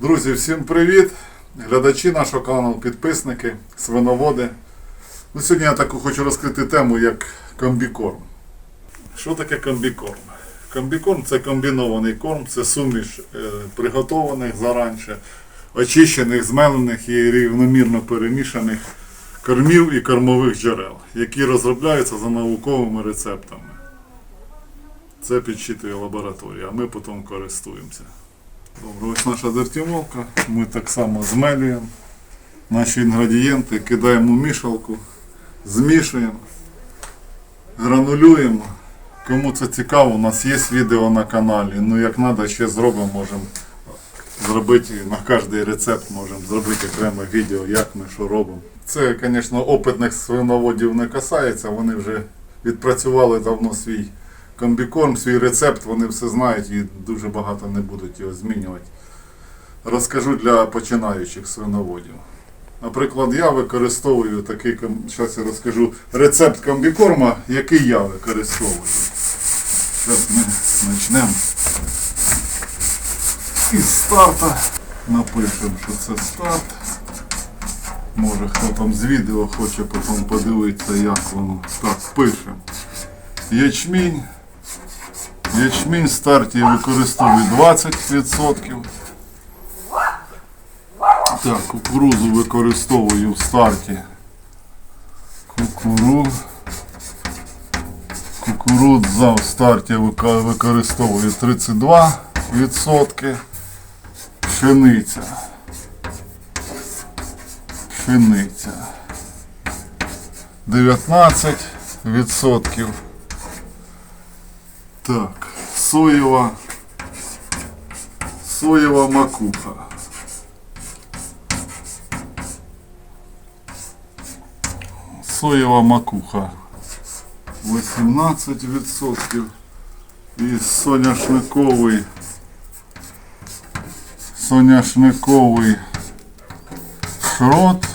Друзі, всім привіт! Глядачі нашого каналу, підписники, свиноводи. Ну, сьогодні я таку хочу розкрити тему, як комбікорм. Що таке комбікорм? Комбікорм це комбінований корм, це суміш е, приготованих заранше, очищених, змелених і рівномірно перемішаних кормів і кормових джерел, які розробляються за науковими рецептами. Це підсчитує лабораторія, а ми потім користуємося. Добре, ось наша дертіволка. Ми так само змелюємо наші інгредієнти, кидаємо в мішалку, змішуємо, гранулюємо. Кому це цікаво, у нас є відео на каналі. Ну як треба, ще зробимо, можемо зробити на кожний рецепт, можемо зробити окреме відео, як ми що робимо. Це, звісно, опитних свиноводів не касається, вони вже відпрацювали давно свій комбікорм, свій рецепт, вони все знають і дуже багато не будуть його змінювати. Розкажу для починаючих свиноводів. Наприклад, я використовую такий, зараз я розкажу рецепт комбікорма, який я використовую. Зараз ми почнемо із старта. Напишемо, що це старт. Може хто там з відео хоче потім подивитися, як воно. Так, пишемо. Ячмінь. Ячмінь старті використовую 20%. Так, кукурузу використовую в старті. Кукуру. Кукурудза в старті використовую 32%. Пшениця. Пшениця. 19%. Так, соєва. Соєва макуха. Соєва макуха 18% і соняшниковий соняшниковий шрот.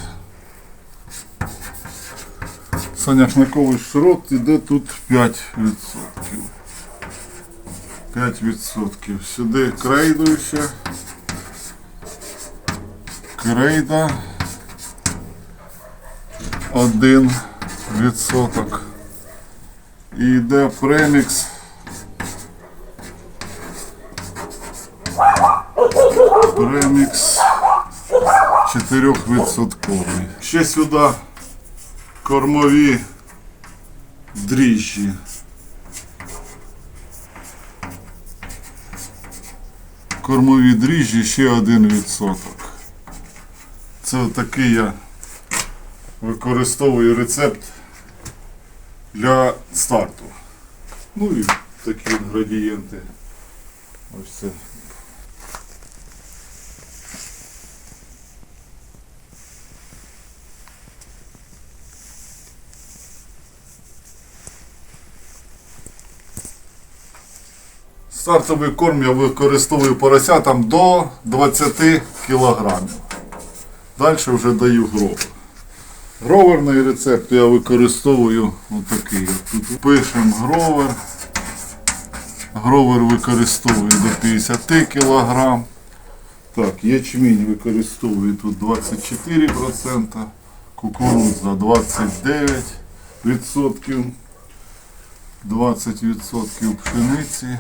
Соняшниковий шрот іде тут 5%. 5%. Сюди крейду ще. Крейда. Один відсоток. І йде премікс. Премікс 4%. Ще сюди кормові дріжджі. Кормові дріжджі ще 1%. Це такий я використовую рецепт для старту. Ну і такі інгредієнти. Ось це. Стартовий корм я використовую поросятам до 20 кілограмів. Далі вже даю гровер. Гроверний рецепт я використовую отакий. Тут пишемо гровер. Гровер використовую до 50 кг. Так, ячмінь використовую тут 24%, кукурудза 29%, 20% пшениці,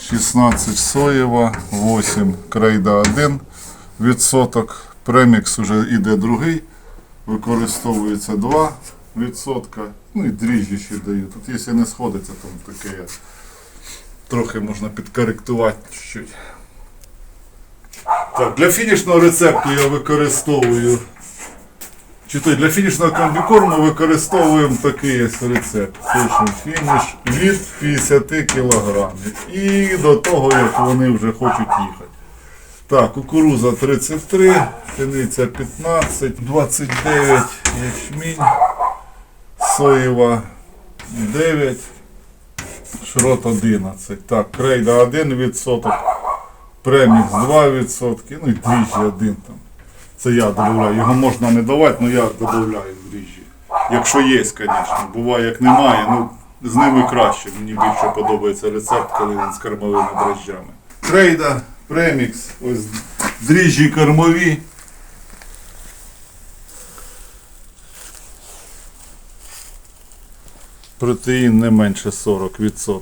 16 соєва, 8 крейда 1 відсоток. Премікс вже йде другий використовується 2 відсотка. Ну і дріжджі ще даю. Тут якщо не сходиться, то таке трохи можна підкоректувати чуть-чуть. Так, для фінішного рецепту я використовую. Чи для фінішного комбікорму використовуємо такий рецепт. Пишемо фініш від 50 кг. І до того, як вони вже хочуть їхати. Так, кукуруза 33, пшениця 15, 29, ячмінь, соєва 9, шрот 11. Так, крейда 1%, премікс 2%, ну і дріжджі 1 там. Це я додаю. Його можна не давати, але я додаю дріжджі. Якщо є, звісно. Буває, як немає, ну з ними краще. Мені більше подобається рецепт, коли він з кормовими дрожжами. Крейда, премікс, ось Дріжджі кормові. Протеїн не менше 40%.